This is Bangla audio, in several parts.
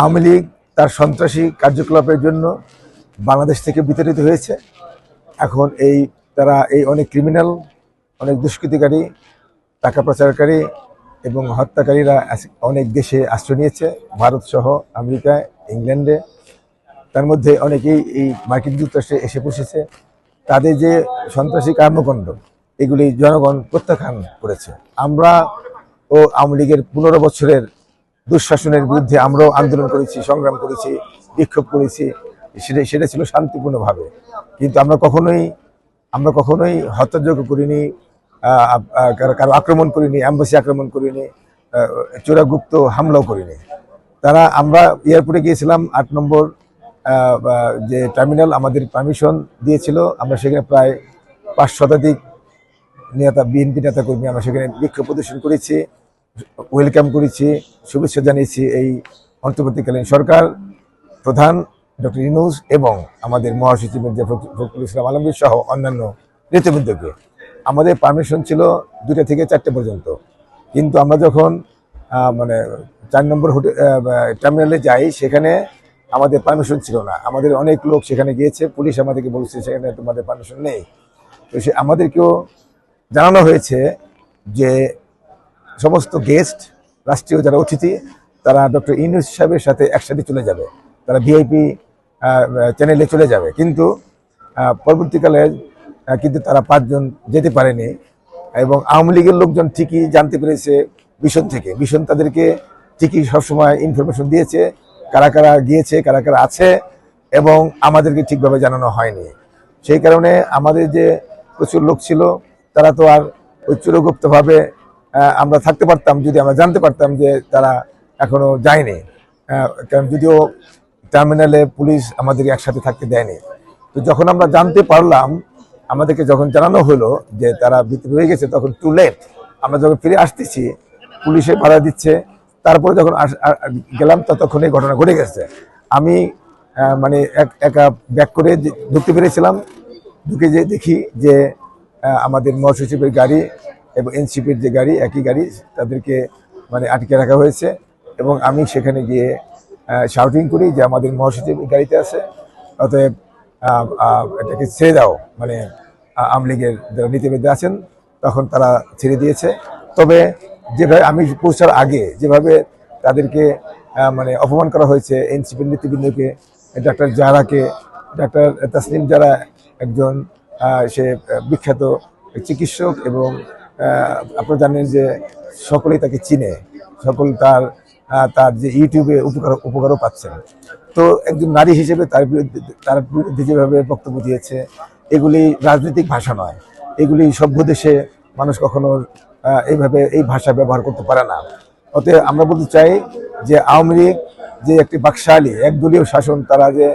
আওয়ামী লীগ তার সন্ত্রাসী কার্যকলাপের জন্য বাংলাদেশ থেকে বিতাড়িত হয়েছে। এখন এই তারা এই অনেক ক্রিমিনাল অনেক দুষ্কৃতিকারী, টাকা পাচারকারী এবং হত্যাকারীরা অনেক দেশে আশ্রয় নিয়েছে। ভারত সহ আমেরিকায় ইংল্যান্ডে। তার মধ্যে অনেকেই এই মার্কিন যুক্তরাষ্ট্রে এসে বসেছে। তাদের যে সন্ত্রাসী কর্মকাণ্ড, এগুলি জনগণ প্রত্যাখ্যান করেছে। আমরা ও আওয়ামী লীগের পনেরো বছরের দুঃশাসনের বিরুদ্ধে আমরাও আন্দোলন করেছি, সংগ্রাম করেছি, বিক্ষোভ করেছি, সেটা সেটা ছিল শান্তিপূর্ণভাবে। কিন্তু আমরা কখনোই আমরা কখনোই হত্যাযোগ্য করিনি কারও আক্রমণ করিনি, অ্যাম্বাসি আক্রমণ করিনি চোরাগুপ্ত হামলাও করিনি। তারা, আমরা এয়ারপোর্টে গিয়েছিলাম, আট নম্বর যে টার্মিনাল আমাদের পারমিশন দিয়েছিল, আমরা সেখানে প্রায় পাঁচ শতাধিক নেতা, বিএনপি নেতা কর্মী আমরা সেখানে বিক্ষোভ প্রদর্শন করেছি। ওয়েলকাম করেছি, শুভেচ্ছা জানিয়েছি এই অন্তর্বর্তীকালীন সরকার, প্রধান ডক্টর ইনুস এবং আমাদের মহাসচিব মির্জা ফখরুল ইসলাম আলমগীর সহ অন্যান্য নেতৃবৃন্দকে। আমাদের পারমিশন ছিল দুটা থেকে চারটে পর্যন্ত। কিন্তু আমরা যখন মানে চার নম্বর হোটেল টার্মিনালে যাই, সেখানে আমাদের পারমিশন ছিল না। আমাদের অনেক লোক সেখানে গিয়েছে, পুলিশ আমাদেরকে বলছে সেখানে তোমাদের পারমিশন নেই। তো সে আমাদেরকেও জানানো হয়েছে যে সমস্ত গেস্ট, রাষ্ট্রীয় যারা অতিথি, তারা ডক্টর ইউনুস সাহেবের সাথে একসাথে চলে যাবে। তারা ভিআইপি চ্যানেলে চলে যাবে। কিন্তু পরবর্তীকালে কিন্তু তারা পাঁচজন যেতে পারেনি এবং আওয়ামী লীগের লোকজন ঠিকই জানতে পেরেছে মিশন থেকে। মিশন তাদেরকে ঠিকই সবসময় ইনফরমেশন দিয়েছে, কারা কারা গিয়েছে, কারা কারা আছে এবং আমাদেরকে ঠিকভাবে জানানো হয়নি। সেই কারণে আমাদের যে প্রচুর লোক ছিল, তারা তো আর ওই চুরগুপ্তভাবে আমরা থাকতে পারতাম, যদি আমরা জানতে পারতাম যে তারা এখনও যায়নি। কারণ যদিও টার্মিনালে পুলিশ আমাদের একসাথে থাকতে দেয়নি। তো যখন আমরা জানতে পারলাম, আমাদেরকে যখন জানানো হলো যে তারা ভিতরে হয়ে গেছে, তখন টু লেট আমরা যখন ফিরে আসতেছি, পুলিশে ভাড়া দিচ্ছে, তারপরে যখন গেলাম, ততক্ষণ এই ঘটনা ঘটে গেছে। আমি মানে এক, একা ব্যাক করে ঢুকতে পেরেছিলাম। ঢুকে যে দেখি যে আমাদের মহাসচিবের গাড়ি এবং এনসিপির যে গাড়ি, একই গাড়ি তাদেরকে মানে আটকে রাখা হয়েছে এবং আমি সেখানে গিয়ে শাউটিং করি যে আমাদের মহাসচিব গাড়িতে আছে, অতএব এটাকে ছেড়ে দাও। মানে আওয়ামী লীগের যারা নীতিবিদ আছেন, তখন তারা ছেড়ে দিয়েছে। তবে যেভাবে আমি পৌঁছার আগে যেভাবে তাদেরকে মানে অপমান করা হয়েছে এনসিপির নেতৃবৃন্দকে, ডাক্তার জারাকে ডাক্তার তাসলিম যারা একজন সে বিখ্যাত চিকিৎসক এবং আপনারা জানেন যে সকলেই তাকে চিনে, সকল তার তার যে ইউটিউবে উপকার, উপকারও পাচ্ছেন। তো একজন নারী হিসেবে তার বিরুদ্ধে তার বিরুদ্ধে যেভাবে বক্তব্য দিয়েছে, এগুলি রাজনৈতিক ভাষা নয়। এগুলি সভ্য দেশে মানুষ কখনো এইভাবে এই ভাষা ব্যবহার করতে পারে না। অতএব আমরা বলতে চাই যে আওয়ামী লীগ যে একটি বাকশালী, একদলীয় শাসন তারা যে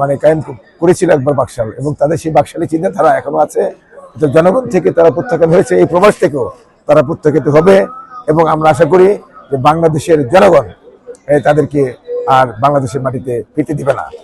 মানে কায়েম করেছিল একবার বাকশাল, এবং তাদের সেই বাকশালী চিন্তাধারা এখনও আছে। জনগণ থেকে তারা প্রত্যাখ্যান হয়েছে, এই প্রবাস থেকেও তারা প্রত্যাখ্যাত হবে এবং আমরা আশা করি যে বাংলাদেশের জনগণ তাদেরকে আর বাংলাদেশের মাটিতে পেতে দিবে না।